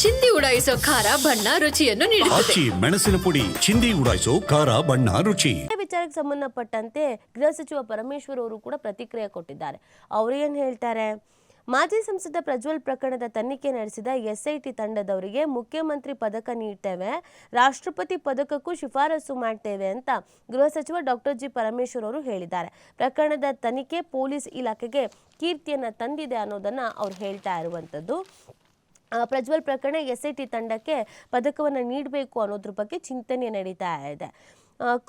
ಚಿಂದಿ ಉಡಾಯಿಸೋ ಖಾರ ಬಣ್ಣ ರುಚಿಯನ್ನು ನೀಡುತ್ತದೆ. ಆಚಿ ಮೆಣಸಿನ ಪುಡಿ ಚಿಂದಿ ಉಡಾಯಿಸೋ ಖಾರ ಬಣ್ಣ ರುಚಿ. ಇದೇ ವಿಚಾರಕ್ಕೆ ಸಂಬಂಧಪಟ್ಟಂತೆ ಗೃಹ ಸಚಿವ ಪರಮೇಶ್ವರ್ ಅವರು ಕೂಡ ಪ್ರತಿಕ್ರಿಯೆ ಕೊಟ್ಟಿದ್ದಾರೆ. ಅವರು ಏನು ಹೇಳ್ತಾರೆ? ಮಾಜಿ ಸಂಸದ ಪ್ರಜ್ವಲ್ ಪ್ರಕರಣದ ತನಿಖೆ ನಡೆಸಿದ ಎಸ್ಐಟಿ ತಂಡದವರಿಗೆ ಮುಖ್ಯಮಂತ್ರಿ ಪದಕ ನೀಡ್ತೇವೆ ರಾಷ್ಟ್ರಪತಿ ಪದಕಕ್ಕೂ ಶಿಫಾರಸು ಮಾಡ್ತೇವೆ ಅಂತ ಗೃಹ ಸಚಿವ ಡಾಕ್ಟರ್ ಜಿ ಪರಮೇಶ್ವರ್ ಅವರು ಹೇಳಿದ್ದಾರೆ. ಪ್ರಕರಣದ ತನಿಖೆ ಪೊಲೀಸ್ ಇಲಾಖೆಗೆ ಕೀರ್ತಿಯನ್ನ ತಂದಿದೆ ಅನ್ನೋದನ್ನ ಅವ್ರು ಹೇಳ್ತಾ ಇರುವಂಥದ್ದು ಪ್ರಜ್ವಲ್ ಪ್ರಕರಣ ಎಸ್ ಐ ಟಿ ತಂಡಕ್ಕೆ ಪದಕವನ್ನು ನೀಡಬೇಕು ಅನ್ನೋದ್ರ ಬಗ್ಗೆ ಚಿಂತನೆ ನಡೀತಾ ಇದೆ.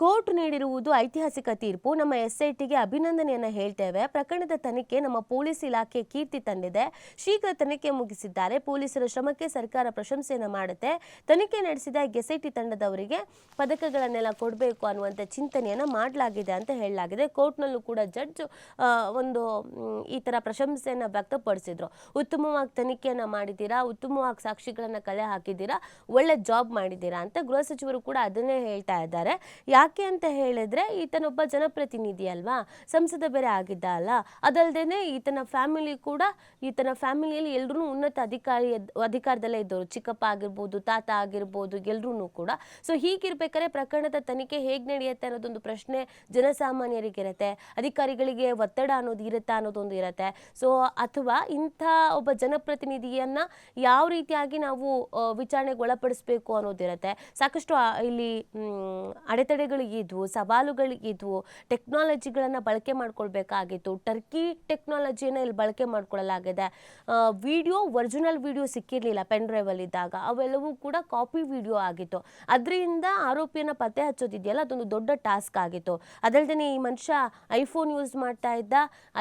ಕೋರ್ಟ್ ನೀಡಿರುವುದು ಐತಿಹಾಸಿಕ ತೀರ್ಪು. ನಮ್ಮ ಎಸ್ ಐ ಅಭಿನಂದನೆಯನ್ನು ಹೇಳ್ತೇವೆ. ಪ್ರಕರಣದ ತನಿಖೆ ನಮ್ಮ ಪೊಲೀಸ್ ಇಲಾಖೆ ಕೀರ್ತಿ ತಂದಿದೆ. ಶೀಘ್ರ ತನಿಖೆ ಮುಗಿಸಿದ್ದಾರೆ. ಪೊಲೀಸರ ಶ್ರಮಕ್ಕೆ ಸರ್ಕಾರ ಪ್ರಶಂಸೆಯನ್ನು ಮಾಡುತ್ತೆ. ತನಿಖೆ ನಡೆಸಿದ ಎಸ್ ಐ ಟಿ ತಂಡದವರಿಗೆ ಪದಕಗಳನ್ನೆಲ್ಲ ಕೊಡಬೇಕು ಅನ್ನುವಂಥ ಚಿಂತನೆಯನ್ನು ಮಾಡಲಾಗಿದೆ ಅಂತ ಹೇಳಲಾಗಿದೆ. ಕೋರ್ಟ್ನಲ್ಲೂ ಕೂಡ ಜಡ್ಜ್ ಒಂದು ಈ ಥರ ಪ್ರಶಂಸೆಯನ್ನು ವ್ಯಕ್ತಪಡಿಸಿದ್ರು. ಉತ್ತಮವಾಗಿ ತನಿಖೆಯನ್ನು ಮಾಡಿದ್ದೀರಾ? ಉತ್ತಮವಾಗಿ ಸಾಕ್ಷಿಗಳನ್ನು ಕಲೆ ಹಾಕಿದ್ದೀರಾ? ಒಳ್ಳೆ ಜಾಬ್ ಮಾಡಿದ್ದೀರಾ ಅಂತ ಗೃಹ ಸಚಿವರು ಕೂಡ ಅದನ್ನೇ ಹೇಳ್ತಾ ಇದ್ದಾರೆ. ಯಾಕೆ ಅಂತ ಹೇಳಿದ್ರೆ ಈತನೊಬ್ಬ ಜನಪ್ರತಿನಿಧಿ ಅಲ್ವಾ? ಸಂಸದ ಬೇರೆ ಆಗಿದ್ದ ಅಲ್ಲ. ಅದಲ್ಲದೆ ಈತನ ಫ್ಯಾಮಿಲಿ ಕೂಡ ಈತನ ಫ್ಯಾಮಿಲಿಯಲ್ಲಿ ಎಲ್ಲರೂ ಉನ್ನತ ಅಧಿಕಾರಿ ಅಧಿಕಾರದಲ್ಲೇ ಇದ್ದವರು ಚಿಕ್ಕಪ್ಪ ಆಗಿರ್ಬೋದು ತಾತ ಆಗಿರ್ಬೋದು ಎಲ್ಲರೂ ಕೂಡ. ಸೊ ಹೀಗಿರ್ಬೇಕಾದ್ರೆ ಪ್ರಕರಣದ ತನಿಖೆ ಹೇಗೆ ನಡೆಯುತ್ತೆ ಅನ್ನೋದೊಂದು ಪ್ರಶ್ನೆ ಜನಸಾಮಾನ್ಯರಿಗೆ ಇರುತ್ತೆ ಅಧಿಕಾರಿಗಳಿಗೆ ಒತ್ತಡ ಅನ್ನೋದು ಇರುತ್ತಾ ಅನ್ನೋದೊಂದು ಇರುತ್ತೆ. ಸೊ ಅಥವಾ ಇಂಥ ಒಬ್ಬ ಜನಪ್ರತಿನಿಧಿಯನ್ನ ಯಾವ ರೀತಿಯಾಗಿ ನಾವು ವಿಚಾರಣೆಗೆ ಒಳಪಡಿಸ್ಬೇಕು ಅನ್ನೋದಿರುತ್ತೆ. ಸಾಕಷ್ಟು ಇಲ್ಲಿ ಮ್, ಅಡೆತಡೆಗಳಿಗಿದ್ವು ಸವಾಲುಗಳಿಗಿದ್ವು ಟೆಕ್ನಾಲಜಿಗಳನ್ನು ಬಳಕೆ ಮಾಡ್ಕೊಳ್ಬೇಕಾಗಿತ್ತು. ಟರ್ಕಿ ಟೆಕ್ನಾಲಜಿಯನ್ನು ಇಲ್ಲಿ ಬಳಕೆ ಮಾಡ್ಕೊಳ್ಳಲಾಗಿದೆ ವಿಡಿಯೋ ಒರಿಜಿನಲ್ ವಿಡಿಯೋ ಸಿಕ್ಕಿರಲಿಲ್ಲ ಪೆನ್ ಡ್ರೈವಲ್ಲಿ ಇದ್ದಾಗ. ಅವೆಲ್ಲವೂ ಕೂಡ ಕಾಪಿ ವಿಡಿಯೋ ಆಗಿತ್ತು. ಅದರಿಂದ ಆರೋಪಿಯನ್ನು ಪತ್ತೆ ಹಚ್ಚೋದಿದೆಯಲ್ಲ, ಅದೊಂದು ದೊಡ್ಡ ಟಾಸ್ಕ್ ಆಗಿತ್ತು. ಅದಲ್ಲದೆ ಈ ಮನುಷ್ಯ ಐಫೋನ್ ಯೂಸ್ ಮಾಡ್ತಾ ಇದ್ದ.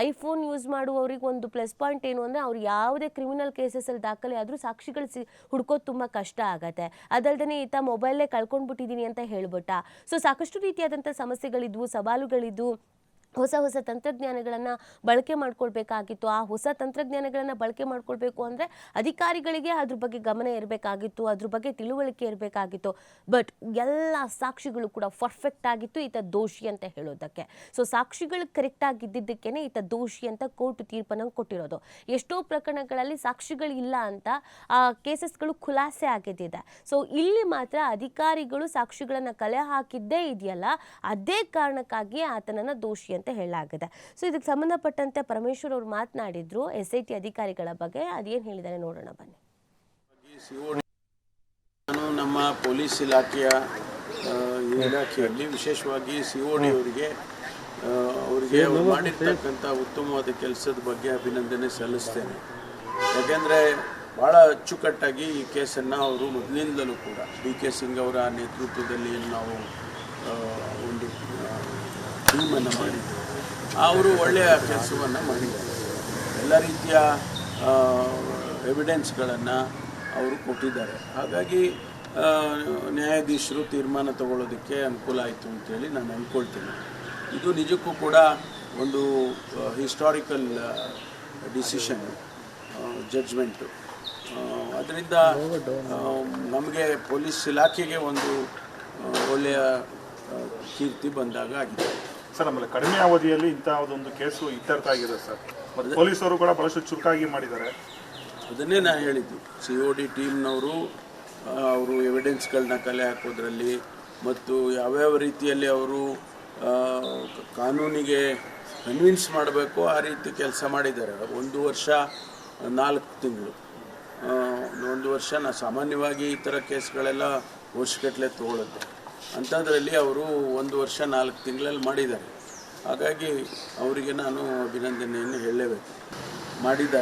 ಐಫೋನ್ ಯೂಸ್ ಮಾಡುವವರಿಗೆ ಒಂದು ಪ್ಲಸ್ ಪಾಯಿಂಟ್ ಏನು ಅಂದರೆ, ಅವ್ರು ಯಾವುದೇ ಕ್ರಿಮಿನಲ್ ಕೇಸಸಲ್ಲಿ ದಾಖಲೆ ಆದರೂ ಸಾಕ್ಷಿಗಳು ಸಿ, ಹುಡ್ಕೋದು ತುಂಬ ಕಷ್ಟ ಆಗತ್ತೆ. ಅದಲ್ಲದೆ ಈತ ಮೊಬೈಲೇ ಕಳ್ಕೊಂಡ್ಬಿಟ್ಟಿದ್ದೀನಿ ಅಂತ ಹೇಳ್ಬಿಟ್ಟ. ಸೊ ಸಾಕಷ್ಟು ರೀತಿಯಾದಂಥ ಸಮಸ್ಯೆಗಳಿದ್ವು ಸವಾಲುಗಳಿದ್ವು. ಹೊಸ ಹೊಸ ತಂತ್ರಜ್ಞಾನಗಳನ್ನು ಬಳಕೆ ಮಾಡ್ಕೊಳ್ಬೇಕಾಗಿತ್ತು. ಆ ಹೊಸ ತಂತ್ರಜ್ಞಾನಗಳನ್ನು ಬಳಕೆ ಮಾಡ್ಕೊಳ್ಬೇಕು ಅಂದರೆ ಅಧಿಕಾರಿಗಳಿಗೆ ಅದ್ರ ಬಗ್ಗೆ ಗಮನ ಇರಬೇಕಾಗಿತ್ತು, ಅದ್ರ ಬಗ್ಗೆ ತಿಳುವಳಿಕೆ ಇರಬೇಕಾಗಿತ್ತು. ಬಟ್ ಎಲ್ಲ ಸಾಕ್ಷಿಗಳು ಕೂಡ ಪರ್ಫೆಕ್ಟ್ ಆಗಿತ್ತು ಈತ ದೋಷಿ ಅಂತ ಹೇಳೋದಕ್ಕೆ. ಸೊ ಸಾಕ್ಷಿಗಳು ಕರೆಕ್ಟ್ ಆಗಿದ್ದಕ್ಕೇನೆ ಈತ ದೋಷಿ ಅಂತ ಕೋರ್ಟ್ ತೀರ್ಪನ್ನು ಕೊಟ್ಟಿರೋದು. ಎಷ್ಟೋ ಪ್ರಕರಣಗಳಲ್ಲಿ ಸಾಕ್ಷಿಗಳು ಇಲ್ಲ ಅಂತ ಆ ಕೇಸಸ್ಗಳು ಖುಲಾಸೆ ಆಗಿದ್ದಿದೆ. ಸೊ ಇಲ್ಲಿ ಮಾತ್ರ ಅಧಿಕಾರಿಗಳು ಸಾಕ್ಷಿಗಳನ್ನು ಕಲೆ ಹಾಕಿದ್ದೇ ಇದೆಯಲ್ಲ, ಅದೇ ಕಾರಣಕ್ಕಾಗಿ ಆತನನ್ನು ದೋಷಿ ಅಂತ ಹೇಳಲಾಗಿದೆ. ಸೊ ಇದಕ್ಕೆ ಸಂಬಂಧಪಟ್ಟಂತೆ ಪರಮೇಶ್ವರ್ ಅವರು ಮಾತನಾಡಿದ್ರು ಎಸ್ ಐ ಟಿ ಅಧಿಕಾರಿಗಳ ಬಗ್ಗೆ. ಅದೇನು ಹೇಳಿದ್ದಾರೆ ನೋಡೋಣ, ಬನ್ನಿ. ನಾನು ನಮ್ಮ ಪೊಲೀಸ್ ಇಲಾಖೆಯ ಇಲಾಖೆಯಲ್ಲಿ ವಿಶೇಷವಾಗಿ ಸಿ ಅವರಿಗೆ ಅವರಿಗೆ ಅವ್ರು ಮಾಡಿರ್ತಕ್ಕಂಥ ಉತ್ತಮವಾದ ಕೆಲಸದ ಬಗ್ಗೆ ಅಭಿನಂದನೆ ಸಲ್ಲಿಸ್ತೇನೆ. ಯಾಕೆಂದರೆ ಭಾಳ ಅಚ್ಚುಕಟ್ಟಾಗಿ ಈ ಕೇಸನ್ನು ಅವರು ಮೊದಲಿಂದಲೂ ಕೂಡ ಡಿ ಕೆ ಸಿಂಗ್ ಅವರ ನೇತೃತ್ವದಲ್ಲಿ ನಾವು ಒಂದು ಟೀಮನ್ನು ಮಾಡಿ ಅವರು ಒಳ್ಳೆಯ ಕೆಲಸವನ್ನು ಮಾಡಿದ್ದಾರೆ ಎಲ್ಲ ರೀತಿಯ ಎವಿಡೆನ್ಸ್ಗಳನ್ನು ಅವರು ಕೊಟ್ಟಿದ್ದಾರೆ. ಹಾಗಾಗಿ ನ್ಯಾಯಾಧೀಶರು ತೀರ್ಮಾನ ತಗೊಳ್ಳೋದಕ್ಕೆ ಅನುಕೂಲ ಆಯಿತು ಅಂತೇಳಿ ನಾನು ಅಂದ್ಕೊಳ್ತೀನಿ ಇದು ನಿಜಕ್ಕೂ ಕೂಡ ಒಂದು ಹಿಸ್ಟಾರಿಕಲ್ ಡಿಸಿಷನ್ ಜಡ್ಜ್ಮೆಂಟು ಅದರಿಂದ ನಮಗೆ ಪೊಲೀಸ್ ಇಲಾಖೆಗೆ ಒಂದು ಒಳ್ಳೆಯ ಕೀರ್ತಿ ಬಂದಾಗ ಆಗಿದೆ. ಸರ್ ಆಮೇಲೆ ಕಡಿಮೆ ಅವಧಿಯಲ್ಲಿ ಇಂತಹ ಒಂದು ಕೇಸು ಇತ್ಯರ್ಥ ಆಗಿದೆ ಸರ್. ಮತ್ತು ಪೊಲೀಸರು ಕೂಡ ಬಹಳಷ್ಟು ಚುರುಕಾಗಿ ಮಾಡಿದ್ದಾರೆ. ಅದನ್ನೇ ನಾನು ಹೇಳಿದ್ದು. ಸಿ ಒ ಡಿ ಟೀಮ್ನವರು ಅವರು ಎವಿಡೆನ್ಸ್ಗಳನ್ನ ಕಲೆ ಹಾಕೋದ್ರಲ್ಲಿ ಮತ್ತು ಯಾವ್ಯಾವ ರೀತಿಯಲ್ಲಿ ಅವರು ಕಾನೂನಿಗೆ ಕನ್ವಿನ್ಸ್ ಮಾಡಬೇಕು ಆ ರೀತಿ ಕೆಲಸ ಮಾಡಿದ್ದಾರೆ. ಒಂದು ವರ್ಷ ನಾಲ್ಕು ತಿಂಗಳು. ಒಂದು ವರ್ಷ ನಾ ಸಾಮಾನ್ಯವಾಗಿ ಈ ಥರ ಕೇಸ್ಗಳೆಲ್ಲ ವರ್ಷಗಟ್ಟಲೆ ತೊಗೊಳುತ್ತೆ. ಅಂಥದ್ರಲ್ಲಿ ಅವರು ಒಂದು ವರ್ಷ ನಾಲ್ಕು ತಿಂಗಳಲ್ಲಿ ಮಾಡಿದ್ದಾರೆ. ಹಾಗಾಗಿ ಅವರಿಗೆ ನಾನು ಅಭಿನಂದನೆಯನ್ನು ಹೇಳಲೇಬೇಕು. ಮಾಡಿದ್ದಾರೆ.